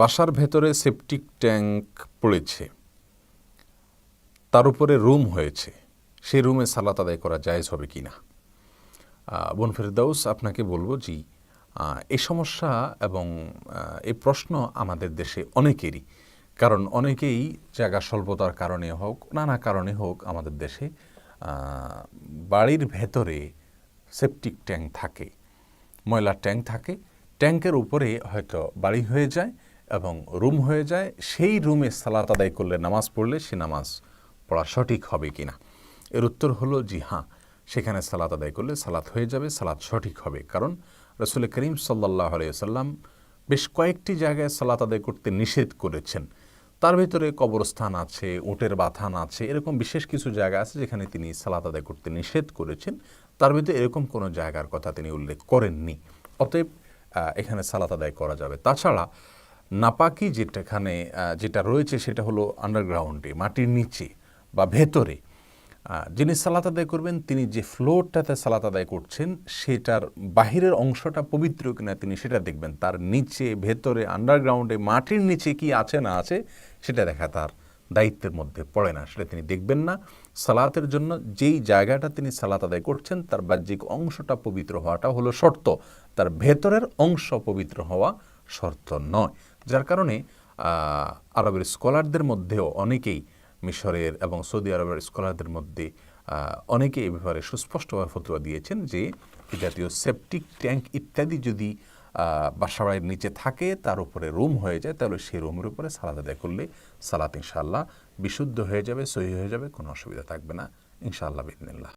বাসার ভেতরে septic tank পড়েছে। তার উপরে রুম হয়েছে। সেই রুমে সালাত আদায় করা জায়েজ হবে কি না বোন ফেরদাউস, আপনাকে বলব জি এই সমস্যা এবং এই প্রশ্ন আমাদের দেশে অনেকেরই। কারণ অনেকেই জায়গা স্বল্পতার কারণে হোক, নানা কারণে হোক আমাদের দেশে বাড়ির ভেতরে সেপটিক ট্যাঙ্ক থাকে, ময়লার ট্যাঙ্ক থাকে ট্যাঙ্কের উপরে হয়তো বাড়ি হয়ে যায় এবং রুম হয়ে যায়। সেই রুমে সালাত আদায় করলে, নামাজ পড়লে সে নামাজ পড়া সঠিক হবে কিনা? এর উত্তর হলো জি হ্যাঁ। সেখানে সালাত আদায় করলে সালাত হয়ে যাবে, সালাত সঠিক হবে। কারণ রসুল করিম সাল্লাহ আলিয়াল্লাম বেশ কয়েকটি জায়গায় সালাত আদায় করতে নিষেধ করেছেন। তার ভিতরে কবরস্থান আছে, উটের বাথান আছে, এরকম বিশেষ কিছু জায়গা আছে যেখানে তিনি সালাত আদায় করতে নিষেধ করেছেন। তার ভিতরে এরকম কোনো জায়গার কথা তিনি উল্লেখ করেননি। অতএব এখানে সালাত আদায় করা যাবে। তাছাড়া নাপাকি যেটাখানে যেটা রয়েছে সেটা হলো আন্ডারগ্রাউন্ডে মাটির নিচে বা ভেতরে। যিনি সালাত আদায় করবেন, তিনি যে ফ্লোরটাতে সালাত আদায় করছেন, সেটার বাহিরের অংশটা পবিত্র কিনা তিনি সেটা দেখবেন। তার নিচে, ভেতরে আন্ডারগ্রাউন্ডে মাটির নিচে কি আছে না আছে, সেটা দেখা তার দায়িত্বের মধ্যে পড়ে না। সেটা তিনি দেখবেন না, সালাতের জন্য যেই জায়গাটা তিনি সালাত আদায় করছেন, তার বাহ্যিক অংশটা পবিত্র হওয়াটা হলো শর্ত। তার ভেতরের অংশ পবিত্র হওয়া শর্ত নয়। যার কারণে আরবের স্কলারদের মধ্যেও অনেকেই মিশরের এবং সৌদি আরবের স্কলারদের মধ্যে অনেকে এ ব্যাপারে সুস্পষ্টভাবে ফতোয়া দিয়েছেন যে জাতীয় সেপটিক ট্যাঙ্ক ইত্যাদি যদি বাসাবাড়ির নিচে থাকে, তার উপরে রুম হয়ে যায়, তাহলে সেই রুমের উপরে সালাদ আদায় করলে সালাত ইনশাল্লাহ বিশুদ্ধ হয়ে যাবে, সহি হয়ে যাবে, কোনো অসুবিধা থাকবে না, ইনশাআল্লাহ বিদিনিল্লাহ